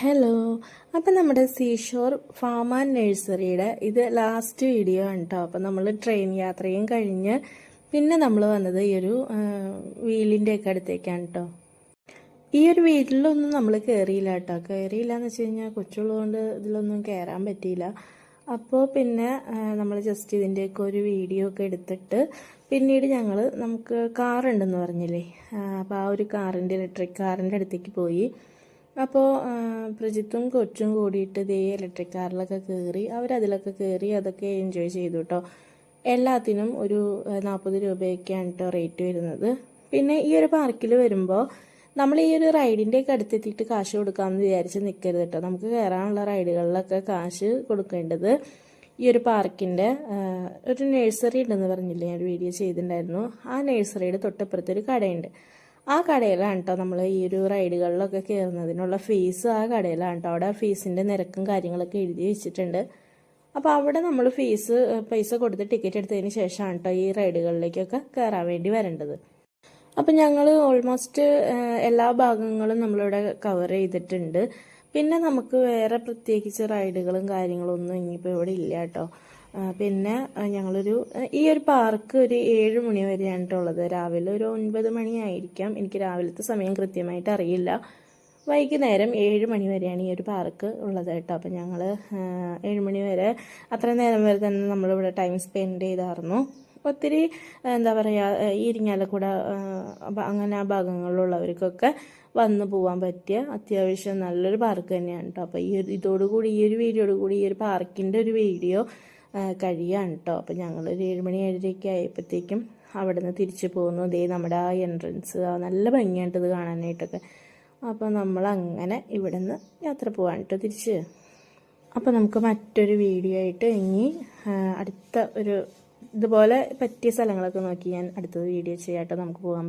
Hello. അപ്പം നമ്മുടെ seashore farm and നഴ്സറിയുടെ ഇത് ലാസ്റ്റ് വീഡിയോ ആണ് കേട്ടോ അപ്പം നമ്മൾ ട്രെയിൻ യാത്രയും കഴിഞ്ഞ് പിന്നെ നമ്മൾ വന്നത് ഈ ഒരു വീലിന്റെ ഒക്കെ അടുത്തേക്കാണ് കേട്ടോ ഈ ഒരു വീട്ടിലൊന്നും നമ്മൾ കയറിയില്ല കേട്ടോ കയറിയില്ല എന്ന് വെച്ച് കഴിഞ്ഞാൽ കൊച്ചുള്ളതുകൊണ്ട് ഇതിലൊന്നും കയറാൻ പറ്റിയില്ല. അപ്പോൾ പിന്നെ നമ്മൾ ജസ്റ്റ് ഇതിന്റെയൊക്കെ ഒരു വീഡിയോ ഒക്കെ എടുത്തിട്ട് പിന്നീട് ഞങ്ങൾ നമുക്ക് കാറുണ്ടെന്ന് പറഞ്ഞില്ലേ? അപ്പോൾ ആ ഒരു കാറിന്റെ ഇലക്ട്രിക് കാറിന്റെ അടുത്തേക്ക് പോയി. അപ്പോൾ പ്രജിത്തും കൊച്ചും കൂടിയിട്ട് ദേ ഇലക്ട്രിക് കാറിലൊക്കെ കയറി അവരതിലൊക്കെ കയറി അതൊക്കെ എൻജോയ് ചെയ്തു കേട്ടോ എല്ലാത്തിനും ഒരു നാൽപ്പത് രൂപയൊക്കെയാണ് കേട്ടോ റേറ്റ് വരുന്നത്. പിന്നെ ഈ ഒരു പാർക്കിൽ വരുമ്പോൾ നമ്മൾ ഈ ഒരു റൈഡിന്റെ ഒക്കെ അടുത്തെത്തിയിട്ട് കാശ് കൊടുക്കാമെന്ന് വിചാരിച്ച് നിൽക്കരുത് കേട്ടോ നമുക്ക് കയറാനുള്ള റൈഡുകളിലൊക്കെ കാശ് കൊടുക്കേണ്ടത് ഈ ഒരു പാർക്കിന്റെ ഒരു നഴ്സറി ഉണ്ടെന്ന് പറഞ്ഞില്ലേ? ഞാൻ ഒരു വീഡിയോ ചെയ്തിട്ടുണ്ടായിരുന്നു. ആ നഴ്സറിയുടെ തൊട്ടപ്പുറത്ത് ഒരു കടയുണ്ട്. ആ കടയിലാണ് കേട്ടോ നമ്മൾ ഈ ഒരു റൈഡുകളിലൊക്കെ കയറുന്നതിനുള്ള ഫീസ് ആ കടയിലാണ് കേട്ടോ അവിടെ ഫീസിന്റെ നിരക്കും കാര്യങ്ങളൊക്കെ എഴുതി വെച്ചിട്ടുണ്ട്. അപ്പോൾ അവിടെ നമ്മൾ ഫീസ് പൈസ കൊടുത്ത് ടിക്കറ്റ് എടുത്തതിന് ശേഷമാണ് കേട്ടോ ഈ റൈഡുകളിലേക്കൊക്കെ കയറാൻ വേണ്ടി വരേണ്ടത്. അപ്പം ഞങ്ങൾ ഓൾമോസ്റ്റ് എല്ലാ ഭാഗങ്ങളും നമ്മളിവിടെ കവർ ചെയ്തിട്ടുണ്ട്. പിന്നെ നമുക്ക് വേറെ പ്രത്യേകിച്ച് റൈഡുകളും കാര്യങ്ങളൊന്നും ഇനിയിപ്പോൾ ഇവിടെ ഇല്ല കേട്ടോ പിന്നെ ഞങ്ങളൊരു ഈ ഒരു പാർക്ക് ഒരു ഏഴ് മണി വരെയാണ് ഉള്ളത്. രാവിലെ ഒരു ഒൻപത് മണിയായിരിക്കാം. എനിക്ക് രാവിലത്തെ സമയം കൃത്യമായിട്ട് അറിയില്ല. വൈകുന്നേരം ഏഴ് മണി വരെയാണ് ഈ ഒരു പാർക്ക് ഉള്ളത് കേട്ടോ അപ്പം ഞങ്ങൾ ഏഴ് മണി വരെ അത്ര നേരം വരെ തന്നെ നമ്മളിവിടെ ടൈം സ്പെൻഡ് ചെയ്തായിരുന്നു. ഒത്തിരി എന്താ പറയുക ഇരിങ്ങാലക്കുട അങ്ങനെ ആ ഭാഗങ്ങളിലുള്ളവർക്കൊക്കെ വന്നു പോവാൻ പറ്റിയ അത്യാവശ്യം നല്ലൊരു പാർക്ക് തന്നെയാണ് കേട്ടോ അപ്പോൾ ഈ ഒരു ഇതോടുകൂടി ഈ ഒരു വീഡിയോടുകൂടി ഈ ഒരു പാർക്കിന്റെ ഒരു വീഡിയോ കഴിയാണ് കേട്ടോ അപ്പോൾ ഞങ്ങളൊരു ഏഴുമണി ഏഴരയൊക്കെ ആയപ്പോഴത്തേക്കും അവിടെ നിന്ന് തിരിച്ചു പോകുന്നു ദേ നമ്മുടെ ആ എൻട്രൻസ് നല്ല ഭംഗിയായിട്ട് ഇത് കാണാനായിട്ടൊക്കെ. അപ്പോൾ നമ്മൾ അങ്ങനെ ഇവിടെ നിന്ന് യാത്ര പോകാൻ കേട്ടോ തിരിച്ച്. അപ്പോൾ നമുക്ക് മറ്റൊരു വീഡിയോ ആയിട്ട് ഇനി അടുത്ത ഒരു ഇതുപോലെ പറ്റിയ സ്ഥലങ്ങളൊക്കെ നോക്കി ഞാൻ അടുത്തത് വീഡിയോ ചെയ്യാട്ടോ നമുക്ക് പോകാൻ